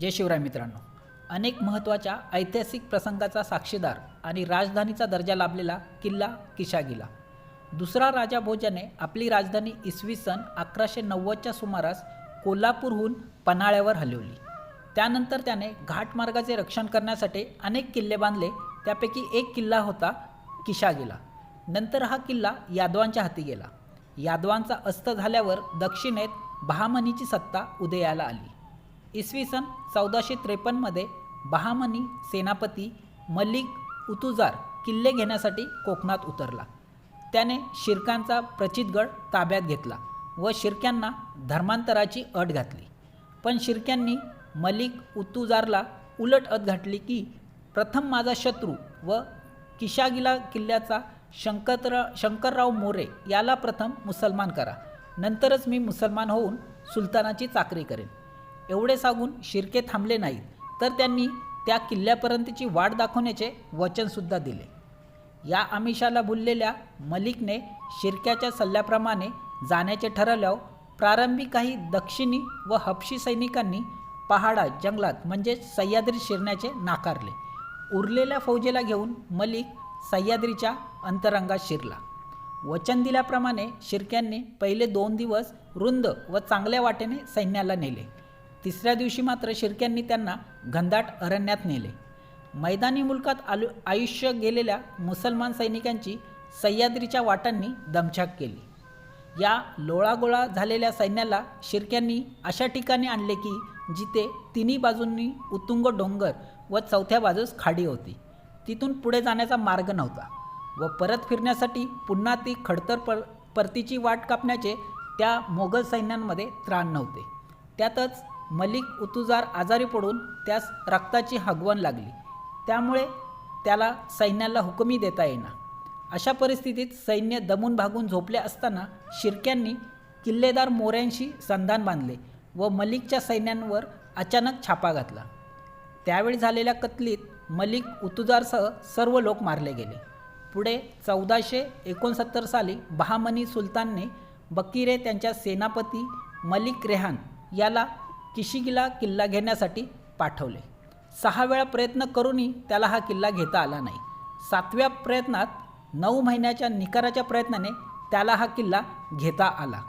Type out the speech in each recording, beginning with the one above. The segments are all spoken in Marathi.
जय शिवराय मित्रांनो. अनेक महत्त्वाच्या ऐतिहासिक प्रसंगाचा साक्षीदार आणि राजधानीचा दर्जा लाभलेला किल्ला किशागिला. दुसरा राजा भोजाने आपली राजधानी इसवी सन अकराशे नव्वदच्या सुमारास कोल्हापूरहून पन्हाळ्यावर हलवली. त्यानंतर त्याने घाटमार्गाचे रक्षण करण्यासाठी अनेक किल्ले बांधले त्यापैकी एक किल्ला होता किशागिला. नंतर हा किल्ला यादवांच्या हाती गेला. यादवांचा अस्त झाल्यावर दक्षिणेत बहामनीची सत्ता उदयाला आली. इसवी सन चौदाशे त्रेपन्नमध्ये बहामनी सेनापती मलिक उतुजार किल्ले घेण्यासाठी कोकणात उतरला. त्याने शिर्कांचा प्रचितगड ताब्यात घेतला व शिर्क्यांना धर्मांतराची अट घातली. पण शिर्क्यांनी मलिक उतुजारला उलट अट घातली की प्रथम माझा शत्रू व किशागिला किल्ल्याचा शंकररा शंकरराव मोरे याला प्रथम मुसलमान करा. नंतरच मी मुसलमान होऊन सुलतानाची चाकरी करेन. एवढे सांगून शिर्के थांबले नाहीत तर त्यांनी त्या किल्ल्यापर्यंतची वाट दाखवण्याचे वचनसुद्धा दिले. या आमिषाला भुललेल्या मलिकने शिर्क्याच्या सल्ल्याप्रमाणे जाण्याचे ठरवल्यावर प्रारंभी काही दक्षिणी व हपशी सैनिकांनी पहाडात जंगलात म्हणजे सह्याद्री शिरण्याचे नाकारले. उरलेल्या फौजेला घेऊन मलिक सह्याद्रीच्या अंतरंगात शिरला. वचन दिल्याप्रमाणे शिर्क्यांनी पहिले दोन दिवस रुंद व चांगल्या वाटेने सैन्याला नेले. तिसऱ्या दिवशी मात्र शिर्क्यांनी त्यांना घनदाट अरण्यात नेले. मैदानी मुलकात आलु आयुष्य गेलेल्या मुसलमान सैनिकांची सह्याद्रीच्या वाटांनी दमछाक केली. या लोळागोळा झालेल्या सैन्याला शिर्क्यांनी अशा ठिकाणी आणले की जिथे तिन्ही बाजूंनी उतुंग डोंगर व चौथ्या बाजूस खाडी होती. तिथून पुढे जाण्याचा मार्ग नव्हता व परत फिरण्यासाठी पुन्हा ती खडतर पर परतीची वाट कापण्याचे त्या मोगल सैन्यांमध्ये त्राण नव्हते. त्यातच मलिक उतुजार आजारी पडून त्यास रक्ताची हगवण लागली. त्यामुळे त्याला सैन्याला हुकमी देता येईना. अशा परिस्थितीत सैन्य दमून भागून झोपले असताना शिर्क्यांनी किल्लेदार मोऱ्यांशी संधान बांधले व मलिकच्या सैन्यांवर अचानक छापा घातला. त्यावेळी झालेल्या कत्लीत मलिक उतुजारसह सर्व लोक मारले गेले. पुढे चौदाशे एकोणसत्तर साली बहामनी सुलतानने बकीरे त्यांच्या सेनापती मलिक रेहान याला किशिगिला किल्ला घेण्यासाठी पाठवले. सहा वेळा प्रयत्न करूनही त्याला हा किल्ला घेता आला नाही. सातव्या प्रयत्नात नऊ महिन्याच्या निकाराच्या प्रयत्नाने त्याला हा किल्ला घेता आला.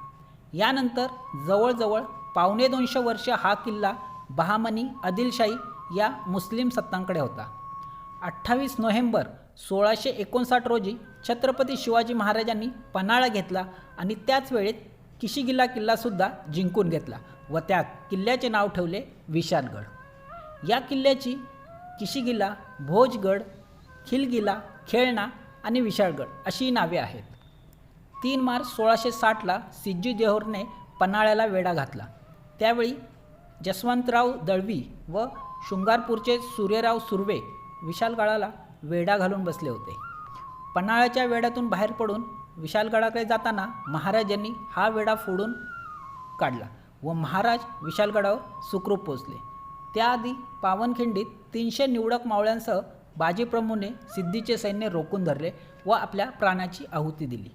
यानंतर जवळजवळ पावणे दोनशे वर्ष हा किल्ला बहामनी आदिलशाही या मुस्लिम सत्तांकडे होता. अठ्ठावीस नोव्हेंबर सोळाशे एकोणसाठ रोजी छत्रपती शिवाजी महाराजांनी पन्हाळा घेतला आणि त्याच वेळेत किशिगिला किल्लासुद्धा जिंकून घेतला. व त्या किल्ल्याचे नाव ठेवले विशालगड. या किल्ल्याची किशिगिला भोजगड खिलगिला खेळणा आणि विशाळगड अशी नावे आहेत. तीन मार्च सोळाशे साठला सिज्जू देहोरने पन्हाळ्याला वेढा घातला. त्यावेळी जसवंतराव दळवी व शृंगारपूरचे सूर्यराव सुर्वे विशालगडाला वेढा घालून बसले होते. पन्हाळ्याच्या वेढ्यातून बाहेर पडून विशालगडाकडे जाताना महाराजांनी हा वेढा फोडून काढला. व महाराज विशालगडावर सुखरूप पोचले त्याआधी पावनखिंडीत तीनशे निवडक मावळ्यांसह बाजीप्रभूने सिद्धीचे सैन्य रोखून धरले व आपल्या प्राणाची आहुती दिली.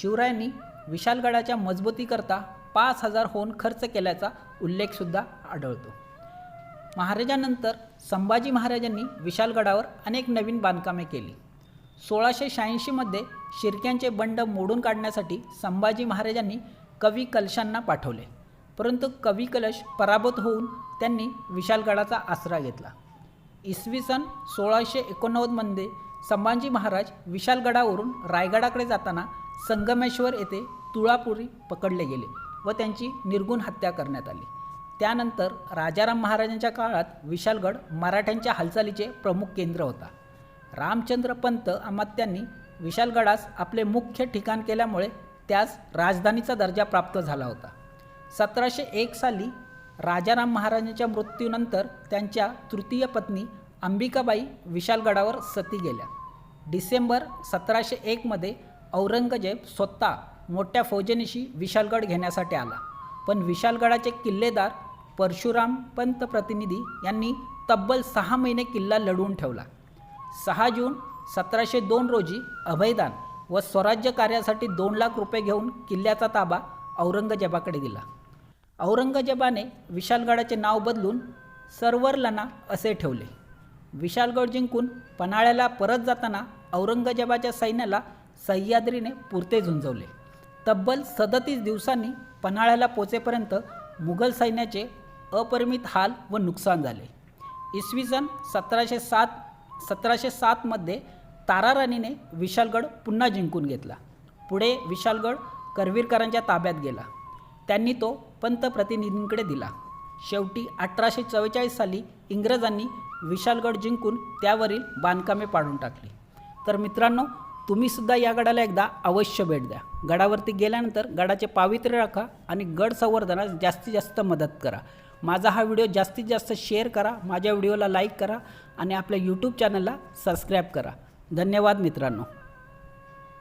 शिवरायांनी विशालगडाच्या मजबूतीकरता पाच हजार होऊन खर्च केल्याचा उल्लेखसुद्धा आढळतो. महाराजांनंतर संभाजी महाराजांनी विशालगडावर अनेक नवीन बांधकामे केली. सोळाशे शहाऐंशीमध्ये शिर्क्यांचे बंड मोडून काढण्यासाठी संभाजी महाराजांनी कवी कलशांना पाठवले. परंतु कवी कलश पराभूत होऊन त्यांनी विशालगडाचा आसरा घेतला. इसवी सन सोळाशे एकोणनव्वदमध्ये संभाजी महाराज विशालगडावरून रायगडाकडे जाताना संगमेश्वर येथे तुळापुरी पकडले गेले व त्यांची निर्गुण हत्या करण्यात आली. त्यानंतर राजाराम महाराजांच्या काळात विशालगड मराठ्यांच्या हालचालीचे प्रमुख केंद्र होता. रामचंद्र पंत अमात्यांनी विशालगडास आपले मुख्य ठिकाण केल्यामुळे त्यास राजधानीचा दर्जा प्राप्त झाला होता. सतराशे एक साली राजाराम महाराजांच्या मृत्यूनंतर त्यांच्या तृतीय पत्नी अंबिकाबाई विशालगडावर सती गेल्या. डिसेंबर सतराशे एकमध्ये औरंगजेब स्वतः मोठ्या फौजेनिशी विशालगड घेण्यासाठी आला. पण विशालगडाचे किल्लेदार परशुराम पंत प्रतिनिधी यांनी तब्बल सहा महिने किल्ला लढवून ठेवला. सहा जून सतराशे दोन रोजी अभयदान व स्वराज्य कार्यासाठी दोन लाख रुपये घेऊन किल्ल्याचा ताबा औरंगजेबाकडे दिला. औरंगजेबाने विशालगडाचे नाव बदलून सर्वरलना असे ठेवले. विशालगड जिंकून पन्हाळ्याला परत जाताना औरंगजेबाच्या सैन्याला सह्याद्रीने पुरते झुंजवले. तब्बल सदतीस दिवसांनी पन्हाळ्याला पोचेपर्यंत मुघल सैन्याचे अपरिमित हाल व नुकसान झाले. इसवी सन सतराशे सात सतराशे सातमध्ये ताराराणीने विशालगड पुन्हा जिंकून घेतला. पुढे विशालगड करवीरकरांच्या ताब्यात गेला. त्यांनी तो पंतप्रतिनिधींकडे दिला. शेवटी अठराशे चव्वेचाळीस साली इंग्रजांनी विशालगड जिंकून त्यावरील बांधकामे पाडून टाकली. तर मित्रांनो तुम्हीसुद्धा या गडाला एकदा अवश्य भेट द्या. गडावरती गेल्यानंतर गडाचे पावित्र्य राखा आणि गड संवर्धनास जास्तीत जास्त मदत करा. माझा हा व्हिडिओ जास्तीत जास्त शेअर करा माझ्या व्हिडिओला लाईक करा आणि आपल्या यूट्यूब चॅनलला सबस्क्राईब करा. धन्यवाद मित्रांनो.